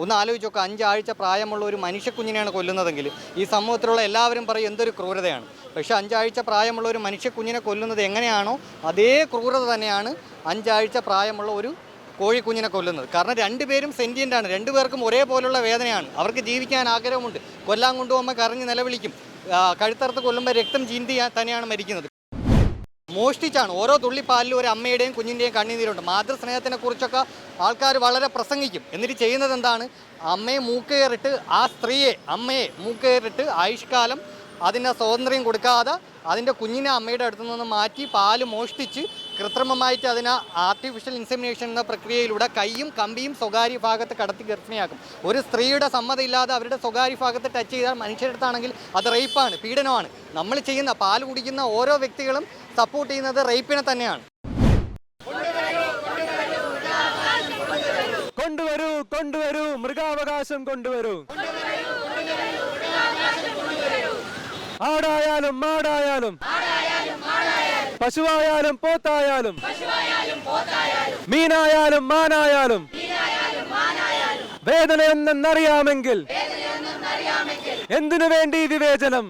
ഒന്ന് ആലോചിച്ച് നോക്കുക അഞ്ചാഴ്ച പ്രായമുള്ള ഒരു മനുഷ്യക്കുഞ്ഞിനെയാണ് കൊല്ലുന്നതെങ്കിൽ ഈ സമൂഹത്തിലുള്ള എല്ലാവരും പറയും എന്തൊരു ക്രൂരതയാണ്. പക്ഷേ അഞ്ചാഴ്ച പ്രായമുള്ള ഒരു മനുഷ്യക്കുഞ്ഞിനെ കൊല്ലുന്നത് എങ്ങനെയാണോ അതേ ക്രൂരത തന്നെയാണ് അഞ്ചാഴ്ച പ്രായമുള്ള ഒരു കോഴിക്കുഞ്ഞിനെ കൊല്ലുന്നത്. കാരണം രണ്ടുപേരും സെന്റിയന്റാണ് രണ്ടുപേർക്കും ഒരേപോലുള്ള വേദനയാണ്. അവർക്ക് ജീവിക്കാൻ ആഗ്രഹമുണ്ട്. കൊല്ലാൻ കൊണ്ടുപോകുമ്പോൾ കരഞ്ഞ് നിലവിളിക്കും. കഴുത്തറുത്ത് കൊല്ലുമ്പോൾ രക്തം ചീന്തി തന്നെയാണ് മരിക്കുന്നത്. മോഷ്ടിച്ചാണ്. ഓരോ തുള്ളി പാലിലും ഒരു അമ്മയുടെയും കുഞ്ഞിന്റെയും കണ്ണീരുണ്ട് മാതൃസ്നേഹത്തിനെ കുറിച്ചൊക്കെ ആൾക്കാർ വളരെ പ്രസംഗിക്കും. എന്നിട്ട് ചെയ്യുന്നത് എന്താണ്? അമ്മയെ മൂക്കേറിട്ട് ആ സ്ത്രീയെ അമ്മയെ മൂക്കേറിട്ട് ആയുഷ്കാലം അതിന് സ്വാതന്ത്ര്യം കൊടുക്കാതെ അതിന്റെ കുഞ്ഞിനെ അമ്മയുടെ അടുത്ത് നിന്ന് മാറ്റി പാൽ മോഷ്ടിച്ച് കൃത്രിമമായിട്ട് അതിനെ ആർട്ടിഫിഷ്യൽ ഇൻസെമിനേഷൻ എന്ന പ്രക്രിയയിലൂടെ കൈയും കമ്പിയും സ്വകാര്യ ഭാഗത്ത് കടത്തി ഗർഭിണിയാക്കും. ഒരു സ്ത്രീയുടെ സമ്മതമില്ലാതെ അവരുടെ സ്വകാര്യ ഭാഗത്ത് ടച്ച് ചെയ്താൽ മനുഷ്യരടുത്താണെങ്കിൽ അത് റേപ്പാണ് പീഡനമാണ്. നമ്മൾ ചെയ്യുന്ന പാൽ കുടിക്കുന്ന ഓരോ വ്യക്തികളും സപ്പോർട്ട് ചെയ്യുന്നത് റേപ്പിനെ തന്നെയാണ്. കൊണ്ടുവരൂ കൊണ്ടുവരൂ മൃഗാവകാശം കൊണ്ടുവരൂ. ആടായാലും മാടായാലും പശുവായാലും പോത്തായാലും മീനായാലും മാനായാലും വേദന എന്തെന്നറിയാമെങ്കിൽ എന്തിനു വേണ്ടി വിവേചനം?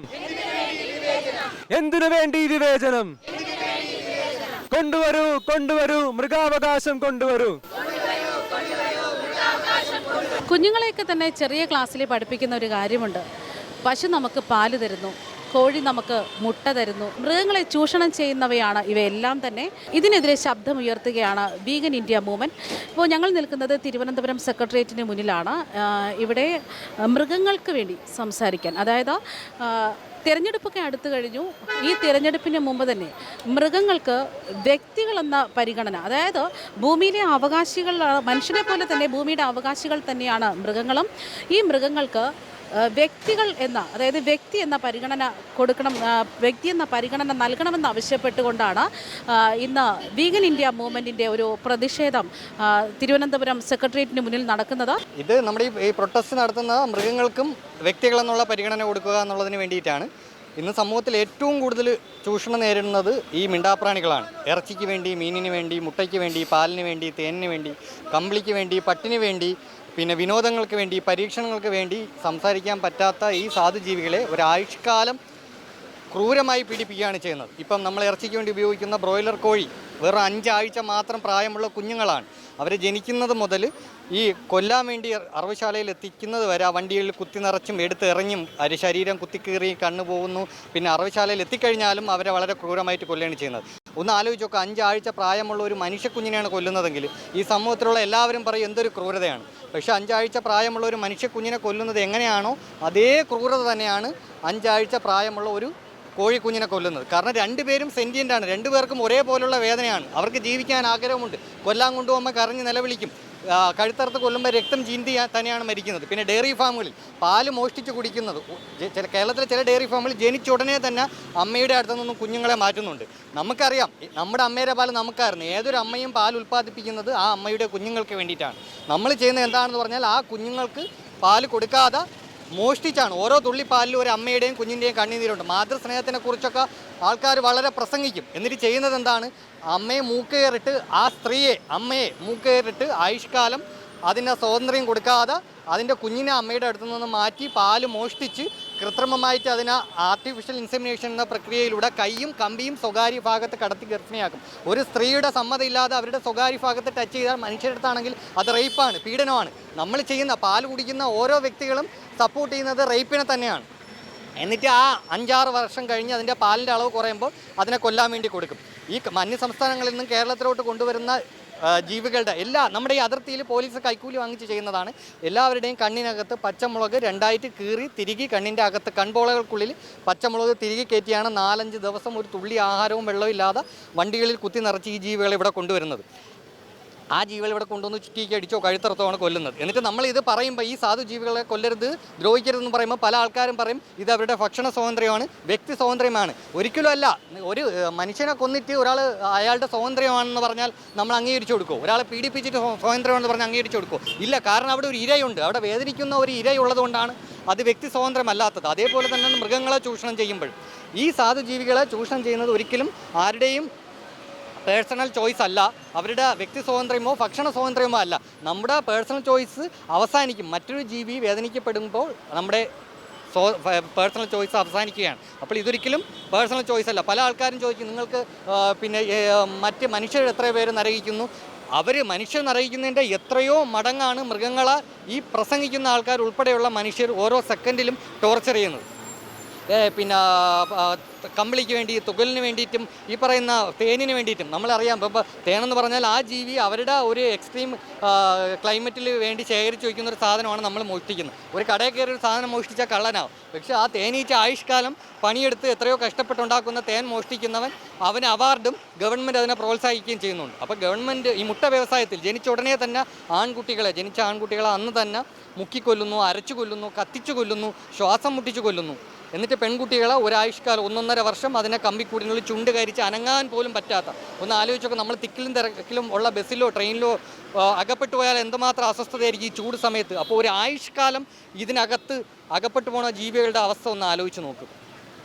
എന്തിനു വേണ്ടി വിവേചനം? കൊണ്ടുവരൂ കൊണ്ടുവരൂ മൃഗാവകാശം കൊണ്ടുവരൂ. കുഞ്ഞുങ്ങളെയൊക്കെ തന്നെ ചെറിയ ക്ലാസ്സിൽ പഠിപ്പിക്കുന്ന ഒരു കാര്യമുണ്ട്. പശു നമുക്ക് പാൽ തരുന്നു കോഴി നമുക്ക് മുട്ട തരുന്നു മൃഗങ്ങളെ ചൂഷണം ചെയ്യുന്നവയാണ് ഇവയെല്ലാം തന്നെ. ഇതിനെതിരെ ശബ്ദമുയർത്തുകയാണ് വീഗൻ ഇന്ത്യ മൂവ്മെന്റ് ഇപ്പോൾ ഞങ്ങൾ നിൽക്കുന്നത് തിരുവനന്തപുരം സെക്രട്ടേറിയറ്റിന് മുന്നിലാണ്. ഇവിടെ മൃഗങ്ങൾക്ക് വേണ്ടി സംസാരിക്കാൻ. അതായത് തിരഞ്ഞെടുപ്പൊക്കെ അടുത്തു കഴിഞ്ഞു. ഈ തിരഞ്ഞെടുപ്പിന് മുമ്പ് തന്നെ മൃഗങ്ങൾക്ക് വ്യക്തികളെന്ന പരിഗണന അതായത് ഭൂമിയിലെ അവകാശികൾ മനുഷ്യനെ പോലെ തന്നെ ഭൂമിയുടെ അവകാശികൾ തന്നെയാണ് മൃഗങ്ങളും. ഈ മൃഗങ്ങൾക്ക് വ്യക്തികൾ എന്ന അതായത് വ്യക്തി എന്ന പരിഗണന കൊടുക്കണം വ്യക്തി എന്ന പരിഗണന നൽകണമെന്ന് ആവശ്യപ്പെട്ടുകൊണ്ടാണ് ഇന്ന് വീഗൻ ഇന്ത്യ മൂവ്മെന്റിന്റെ ഒരു പ്രതിഷേധം തിരുവനന്തപുരം സെക്രട്ടേറിയറ്റിന് മുന്നിൽ നടക്കുന്നത്. ഇത് നമ്മുടെ ഈ പ്രൊട്ടസ്റ്റ് നടത്തുന്ന മൃഗങ്ങൾക്കും വ്യക്തികൾ എന്നുള്ള പരിഗണന കൊടുക്കുക എന്നുള്ളതിന് വേണ്ടിയിട്ടാണ്. ഇന്ന് സമൂഹത്തിൽ ഏറ്റവും കൂടുതൽ ചൂഷണം നേരിടുന്നത് ഈ മിണ്ടാപ്രാണികളാണ്. ഇറച്ചിക്ക് വേണ്ടി മീനിന് വേണ്ടി മുട്ടയ്ക്ക് വേണ്ടി പാലിന് വേണ്ടി തേനിന് വേണ്ടി കമ്പിളിക്ക് വേണ്ടി പട്ടിന് വേണ്ടി പിന്നെ വിനോദങ്ങൾക്ക് വേണ്ടി പരീക്ഷണങ്ങൾക്ക് വേണ്ടി സംസാരിക്കാൻ പറ്റാത്ത ഈ സാധുജീവികളെ ഒരാഴ്ചക്കാലം ക്രൂരമായി പീഡിപ്പിക്കുകയാണ് ചെയ്യുന്നത്. ഇപ്പം നമ്മൾ ഇറച്ചിക്ക് വേണ്ടി ഉപയോഗിക്കുന്ന ബ്രോയിലർ കോഴി വെറും അഞ്ചാഴ്ച മാത്രം പ്രായമുള്ള കുഞ്ഞുങ്ങളാണ്. അവർ ജനിക്കുന്നത് മുതൽ ഈ കൊല്ലാൻ വേണ്ടി അറവശാലയിൽ എത്തിക്കുന്നത് വരെ ആ വണ്ടികളിൽ കുത്തി നിറച്ചും എടുത്ത് എറിഞ്ഞും അവർ ശരീരം കുത്തിക്കീറി കണ്ണു പോകുന്നു. പിന്നെ അറവശാലയിൽ എത്തിക്കഴിഞ്ഞാലും അവരെ വളരെ ക്രൂരമായിട്ട് കൊല്ലുകയാണ് ചെയ്യുന്നത്. ഒന്ന് ആലോചിച്ച് നോക്കുക അഞ്ചാഴ്ച പ്രായമുള്ള ഒരു മനുഷ്യക്കുഞ്ഞിനെയാണ് കൊല്ലുന്നതെങ്കിൽ ഈ സമൂഹത്തിലുള്ള എല്ലാവരും പറയും എന്തൊരു ക്രൂരതയാണ്. പക്ഷേ അഞ്ചാഴ്ച പ്രായമുള്ള ഒരു മനുഷ്യക്കുഞ്ഞിനെ കൊല്ലുന്നത് എങ്ങനെയാണോ അതേ ക്രൂരത തന്നെയാണ് അഞ്ചാഴ്ച പ്രായമുള്ള ഒരു കോഴിക്കുഞ്ഞിനെ കൊല്ലുന്നത്. കാരണം രണ്ടുപേരും സെന്റിയന്റാണ് രണ്ടുപേർക്കും ഒരേപോലുള്ള വേദനയാണ്. അവർക്ക് ജീവിക്കാൻ ആഗ്രഹമുണ്ട്. കൊല്ലാൻ കൊണ്ടുപോകുമ്പോൾ കരഞ്ഞ് നിലവിളിക്കും. കഴുത്തറുത്ത് കൊല്ലുമ്പോൾ രക്തം ചീന്തി തന്നെയാണ് മരിക്കുന്നത്. പിന്നെ ഡെയറി ഫാമുകളിൽ പാൽ മോഷ്ടിച്ച് കുടിക്കുന്നത്. ചില കേരളത്തിലെ ചില ഡെയറി ഫാമുകളിൽ ജനിച്ച ഉടനെ തന്നെ അമ്മയുടെ അടുത്ത് നിന്നും കുഞ്ഞുങ്ങളെ മാറ്റുന്നുണ്ട്. നമുക്കറിയാം നമ്മുടെ അമ്മയുടെ പാൽ നമുക്കായിരുന്നു. ഏതൊരു അമ്മയും പാൽ ഉൽപ്പാദിപ്പിക്കുന്നത് ആ അമ്മയുടെ കുഞ്ഞുങ്ങൾക്ക് വേണ്ടിയിട്ടാണ്. നമ്മൾ ചെയ്യുന്നത് എന്താണെന്ന് പറഞ്ഞാൽ ആ കുഞ്ഞുങ്ങൾക്ക് പാൽ കൊടുക്കാതെ മോഷ്ടിച്ചാണ്. ഓരോ തുള്ളി പാലിലും ഒരു അമ്മയുടെയും കുഞ്ഞിന്റെയും കണ്ണീരുണ്ട് മാതൃസ്നേഹത്തിനെ കുറിച്ചൊക്കെ ആൾക്കാർ വളരെ പ്രസംഗിക്കും. എന്നിട്ട് ചെയ്യുന്നത് എന്താണ്? അമ്മയെ മൂക്കേറിട്ട് ആ സ്ത്രീയെ അമ്മയെ മൂക്കേറിട്ട് ആയുഷ്കാലം അതിനെ സ്വാതന്ത്ര്യം കൊടുക്കാതെ അതിന്റെ കുഞ്ഞിനെ അമ്മയുടെ അടുത്ത് നിന്ന് മാറ്റി പാൽ മോഷ്ടിച്ച് കൃത്രിമമായിട്ട് അതിനെ ആർട്ടിഫിഷ്യൽ ഇൻസെമിനേഷൻ എന്ന പ്രക്രിയയിലൂടെ കൈയും കമ്പിയും സ്വകാര്യ ഭാഗത്ത് കടത്തി ഗർഭിണിയാക്കും. ഒരു സ്ത്രീയുടെ സമ്മതമില്ലാതെ അവരുടെ സ്വകാര്യ ഭാഗത്ത് ടച്ച് ചെയ്താൽ മനുഷ്യരടുത്താണെങ്കിൽ അത് റേപ്പാണ് പീഡനമാണ്. നമ്മൾ ചെയ്യുന്ന പാൽ കുടിക്കുന്ന ഓരോ വ്യക്തികളും സപ്പോർട്ട് ചെയ്യുന്നത് റേപ്പിനെ തന്നെയാണ്. എന്നിട്ട് ആ അഞ്ചാറ് വർഷം കഴിഞ്ഞ് അതിന്റെ പാലിന്റെ അളവ് കുറയുമ്പോൾ അതിനെ കൊല്ലാൻ വേണ്ടി കൊടുക്കും. ഈ അന്യ സംസ്ഥാനങ്ങളിൽ നിന്നും കേരളത്തിലോട്ട് കൊണ്ടുവരുന്ന ജീവികളുടെ എല്ലാ നമ്മുടെ ഈ അതിർത്തിയിൽ പോലീസ് കൈക്കൂലി വാങ്ങിച്ച് ചെയ്യുന്നതാണ്. എല്ലാവരുടെയും കണ്ണിനകത്ത് പച്ചമുളക് രണ്ടായിട്ട് കീറി തിരികെ കണ്ണിന്റെ അകത്ത് കൺപോളകൾക്കുള്ളിൽ പച്ചമുളക് തിരികെ കയറ്റിയാണ് നാലഞ്ച് ദിവസം ഒരു തുള്ളി ആഹാരവും വെള്ളവും ഇല്ലാതെ വണ്ടികളിൽ കുത്തി നിറച്ച് ഈ ജീവികളെ ഇവിടെ കൊണ്ടുവരുന്നത്. ആ ജീവികൾ ഇവിടെ കൊണ്ടുവന്ന് ചുറ്റിക്ക് അടിച്ചോ കഴുത്തറത്തോണ് കൊല്ലുന്നത്. എന്നിട്ട് നമ്മൾ ഇത് പറയുമ്പോൾ ഈ സാധു ജീവികളെ കൊല്ലരുത് ദ്രോഹിക്കരുതെന്ന് പറയുമ്പോൾ പല ആൾക്കാരും പറയും ഇത് അവരുടെ ഭക്ഷണ സ്വാതന്ത്ര്യമാണ് വ്യക്തി സ്വാതന്ത്ര്യമാണ്. ഒരിക്കലും അല്ല. ഒരു മനുഷ്യനെ കൊന്നിട്ട് ഒരാൾ അയാളുടെ സ്വാതന്ത്ര്യമാണെന്ന് പറഞ്ഞാൽ നമ്മൾ അംഗീകരിച്ചു കൊടുക്കും. ഒരാളെ പീഡിപ്പിച്ചിട്ട് സ്വാതന്ത്ര്യമാണെന്ന് പറഞ്ഞാൽ അംഗീകരിച്ചു കൊടുക്കും. ഇല്ല കാരണം അവിടെ ഒരു ഇരയുണ്ട്. അവിടെ വേദനിക്കുന്ന ഒരു ഇരയുള്ളതുകൊണ്ടാണ് അത് വ്യക്തി സ്വാതന്ത്ര്യമല്ലാത്തത്. അതേപോലെ തന്നെ മൃഗങ്ങളെ ചൂഷണം ചെയ്യുമ്പോൾ ഈ സാധു ജീവികളെ ചൂഷണം ചെയ്യുന്നത് ഒരിക്കലും ആരുടെയും പേഴ്സണൽ ചോയ്സ് അല്ല. അവരുടെ വ്യക്തി സ്വാതന്ത്ര്യമോ ഭക്ഷണ സ്വാതന്ത്ര്യമോ അല്ല. നമ്മുടെ പേഴ്സണൽ ചോയ്സ് അവസാനിക്കും. മറ്റൊരു ജീവി വേദനിക്കപ്പെടുമ്പോൾ നമ്മുടെ സോ പേഴ്സണൽ ചോയ്സ് അവസാനിക്കുകയാണ്. അപ്പോൾ ഇതൊരിക്കലും പേഴ്സണൽ ചോയ്സ് അല്ല. പല ആൾക്കാരും ചോദിക്കും നിങ്ങൾക്ക് പിന്നെ മറ്റ് മനുഷ്യർ എത്ര പേര് നരകിക്കുന്നു? അവർ മനുഷ്യർ നരകിക്കുന്നതിന്റെ എത്രയോ മടങ്ങാണ് മൃഗങ്ങളെ ഈ പ്രസംഗിക്കുന്ന ആൾക്കാർ ഉൾപ്പെടെയുള്ള മനുഷ്യർ ഓരോ സെക്കൻഡിലും ടോർച്ചർ ചെയ്യുന്നത്. പിന്നെ കമ്പിളിക്ക് വേണ്ടി തുകലിന് വേണ്ടിയിട്ടും ഈ പറയുന്ന തേനിന് വേണ്ടിയിട്ടും നമ്മളറിയാം. ഇപ്പോൾ തേനെന്ന് പറഞ്ഞാൽ ആ ജീവി അവരുടെ ഒരു എക്സ്ട്രീം ക്ലൈമറ്റിൽ വേണ്ടി ശേഖരിച്ച് വയ്ക്കുന്ന ഒരു സാധനമാണ് നമ്മൾ മോഷ്ടിക്കുന്നത്. ഒരു കടയിൽ കയറി ഒരു സാധനം മോഷ്ടിച്ചാൽ കള്ളനാവും. പക്ഷേ ആ തേനീച്ച ആയുഷ്കാലം പണിയെടുത്ത് എത്രയോ കഷ്ടപ്പെട്ടുണ്ടാക്കുന്ന തേൻ മോഷ്ടിക്കുന്നവൻ അവന് അവാർഡും ഗവൺമെന്റ് അതിനെ പ്രോത്സാഹിക്കുകയും ചെയ്യുന്നുണ്ട്. അപ്പോൾ ഗവൺമെന്റ് ഈ മുട്ട വ്യവസായത്തിൽ ജനിച്ച ഉടനെ തന്നെ ആൺകുട്ടികളെ ജനിച്ച ആൺകുട്ടികളെ അന്ന് തന്നെ മുക്കിക്കൊല്ലുന്നു അരച്ചു കൊല്ലുന്നു കത്തിച്ചു കൊല്ലുന്നു ശ്വാസം മുട്ടിച്ചു കൊല്ലുന്നു എന്നിട്ട് പെൺകുട്ടികളെ ഒരായുഷ്കാലം ഒന്നൊന്നര വർഷം അതിനെ കമ്പിക്കൂടിനുള്ളിൽ ചുണ്ട് കരിച്ച് അനങ്ങാൻ പോലും പറ്റാത്ത. ഒന്ന് ആലോചിച്ചൊക്കെ നമ്മൾ തിക്കിലും തിരക്കിലും ഉള്ള ബസ്സിലോ ട്രെയിനിലോ അകപ്പെട്ടു പോയാൽ എന്തുമാത്രം അസ്വസ്ഥതയായിരിക്കും ഈ ചൂട് സമയത്ത്? അപ്പോൾ ഒരു ഇതിനകത്ത് അകപ്പെട്ടു പോണ ജീവികളുടെ അവസ്ഥ ഒന്ന് ആലോചിച്ച് നോക്കും.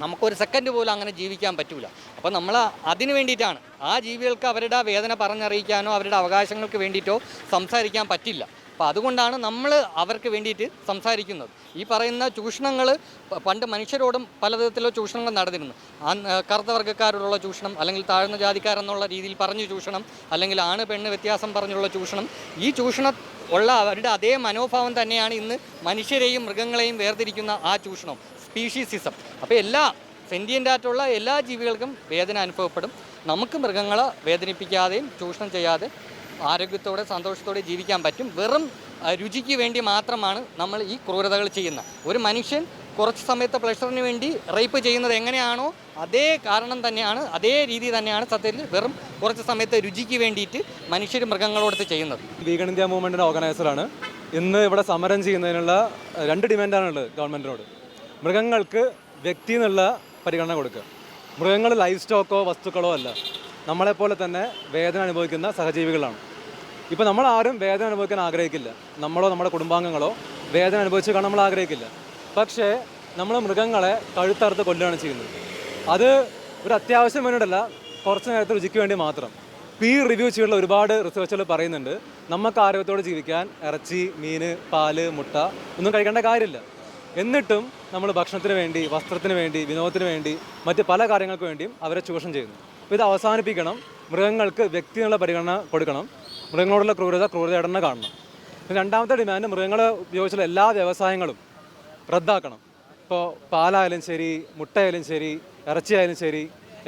നമുക്കൊരു സെക്കൻഡ് പോലും അങ്ങനെ ജീവിക്കാൻ പറ്റില്ല അപ്പോൾ നമ്മൾ അതിന് വേണ്ടിയിട്ടാണ്. ആ ജീവികൾക്ക് അവരുടെ വേദന പറഞ്ഞറിയിക്കാനോ അവരുടെ അവകാശങ്ങൾക്ക് വേണ്ടിയിട്ടോ സംസാരിക്കാൻ പറ്റില്ല. അപ്പോൾ അതുകൊണ്ടാണ് നമ്മൾ അവർക്ക് വേണ്ടിയിട്ട് സംസാരിക്കുന്നത്. ഈ പറയുന്ന ചൂഷണങ്ങൾ പണ്ട് മനുഷ്യരോടും പലവിധത്തിലുള്ള ചൂഷണങ്ങൾ നടന്നിരുന്നു. ആ- ആ, കറുത്ത വർഗക്കാരോടുള്ള ചൂഷണം അല്ലെങ്കിൽ താഴ്ന്ന ജാതിക്കാരെന്നുള്ള രീതിയിൽ പറഞ്ഞു ചൂഷണം അല്ലെങ്കിൽ ആണ് പെണ്ണ് വ്യത്യാസം പറഞ്ഞുള്ള ചൂഷണം ഈ ചൂഷണ ഉള്ള അവരുടെ അതേ മനോഭാവം തന്നെയാണ് ഇന്ന് മനുഷ്യരെയും മൃഗങ്ങളെയും വേർതിരിക്കുന്ന ആ ചൂഷണം സ്പീഷീസിസം. അപ്പോൾ എല്ലാ സെന്റിയന്റായിട്ടുള്ള എല്ലാ ജീവികൾക്കും വേദന അനുഭവപ്പെടും. നമുക്ക് മൃഗങ്ങളെ വേദനിപ്പിക്കാതെയും ചൂഷണം ചെയ്യാതെ ആരോഗ്യത്തോടെ സന്തോഷത്തോടെ ജീവിക്കാൻ പറ്റും. വെറും രുചിക്ക് വേണ്ടി മാത്രമാണ് നമ്മൾ ഈ ക്രൂരതകൾ ചെയ്യുന്നത്. ഒരു മനുഷ്യൻ കുറച്ച് സമയത്തെ പ്ലഷറിന് വേണ്ടി റേപ്പ് ചെയ്യുന്നത് എങ്ങനെയാണോ അതേ കാരണം തന്നെയാണ് അതേ രീതി തന്നെയാണ് സത്യത്തിൽ വെറും കുറച്ച് സമയത്തെ രുചിക്ക് വേണ്ടിയിട്ട് മനുഷ്യർ മൃഗങ്ങളോടത്ത് ചെയ്യുന്നത്. വീഗൺ ഇന്ത്യ മൂവ്മെന്റിന്റെ ഓർഗനൈസറാണ് ഇന്ന് ഇവിടെ സമരം ചെയ്യുന്നതിനുള്ള രണ്ട് ഡിമാൻഡാണുള്ളത് ഗവൺമെന്റിനോട് മൃഗങ്ങൾക്ക് വ്യക്തി എന്നുള്ള പരിഗണന കൊടുക്കുക. മൃഗങ്ങൾ ലൈഫ് സ്റ്റോക്കോ വസ്തുക്കളോ അല്ല. നമ്മളെപ്പോലെ തന്നെ വേദന അനുഭവിക്കുന്ന സഹജീവികളാണ്. ഇപ്പോൾ നമ്മൾ ആരും വേദന അനുഭവിക്കാൻ ആഗ്രഹിക്കില്ല. നമ്മളോ നമ്മുടെ കുടുംബാംഗങ്ങളോ വേദന അനുഭവിച്ച് കാണാൻ നമ്മൾ ആഗ്രഹിക്കില്ല. പക്ഷേ നമ്മൾ മൃഗങ്ങളെ കഴുത്തറുത്ത് കൊല്ലുകയാണ് ചെയ്യുന്നത്. അത് ഒരു അത്യാവശ്യം വേണ്ടിയിട്ടല്ല കുറച്ച് നേരത്തെ രുചിക്ക് വേണ്ടി മാത്രം. പീ റിവ്യൂ ചെയ്തിട്ടുള്ള ഒരുപാട് റിസർച്ചുകൾ പറയുന്നുണ്ട് നമുക്ക് ആരോഗ്യത്തോടെ ജീവിക്കാൻ ഇറച്ചി മീൻ പാൽ മുട്ട ഒന്നും കഴിക്കേണ്ട കാര്യമില്ല. എന്നിട്ടും നമ്മൾ ഭക്ഷണത്തിന് വേണ്ടി വസ്ത്രത്തിന് വേണ്ടി വിനോദത്തിന് വേണ്ടി മറ്റ് പല കാര്യങ്ങൾക്ക് വേണ്ടിയും അവരെ ചൂഷണം ചെയ്യുന്നു. അപ്പോൾ ഇത് അവസാനിപ്പിക്കണം. മൃഗങ്ങൾക്ക് വ്യക്തി എന്നുള്ള പരിഗണന കൊടുക്കണം. മൃഗങ്ങളോടുള്ള ക്രൂരത ക്രൂരതയുടെ തന്നെ കാണണം. പിന്നെ രണ്ടാമത്തെ ഡിമാൻഡ് മൃഗങ്ങളെ ഉപയോഗിച്ചുള്ള എല്ലാ വ്യവസായങ്ങളും റദ്ദാക്കണം. ഇപ്പോൾ പാലായാലും ശരി മുട്ടയായാലും ശരി ഇറച്ചിയായാലും ശരി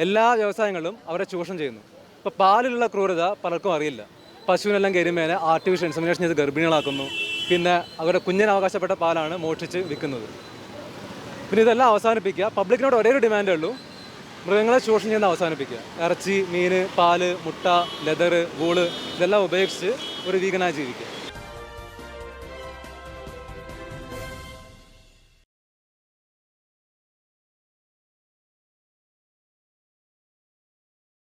എല്ലാ വ്യവസായങ്ങളിലും അവരെ ചൂഷണം ചെയ്യുന്നു. ഇപ്പോൾ പാലിലുള്ള ക്രൂരത പലർക്കും അറിയില്ല. പശുവിനെല്ലാം കരിമേനെ ആർട്ടിഫിഷ്യൽ ഇൻസമിനേഷൻ ചെയ്ത് ഗർഭിണികളാക്കുന്നു. പിന്നെ അവരുടെ കുഞ്ഞിന് അവകാശപ്പെട്ട പാലാണ് മോഷ്ടിച്ച് വിൽക്കുന്നത്. പിന്നെ ഇതെല്ലാം അവസാനിപ്പിക്കുക. പബ്ലിക്കിനോട് ഒരേ ഒരു ഡിമാൻഡേ ഉള്ളൂ. മൃഗങ്ങളെ ചൂഷണം ചെയ്യുന്ന അവസാനിപ്പിക്കുക. ഇറച്ചി മീൻ പാൽ മുട്ട ലെതർ വൂൾ ഇതെല്ലാം ഉപേക്ഷിച്ച് ഒരു വീഗനായി ജീവിക്കുക.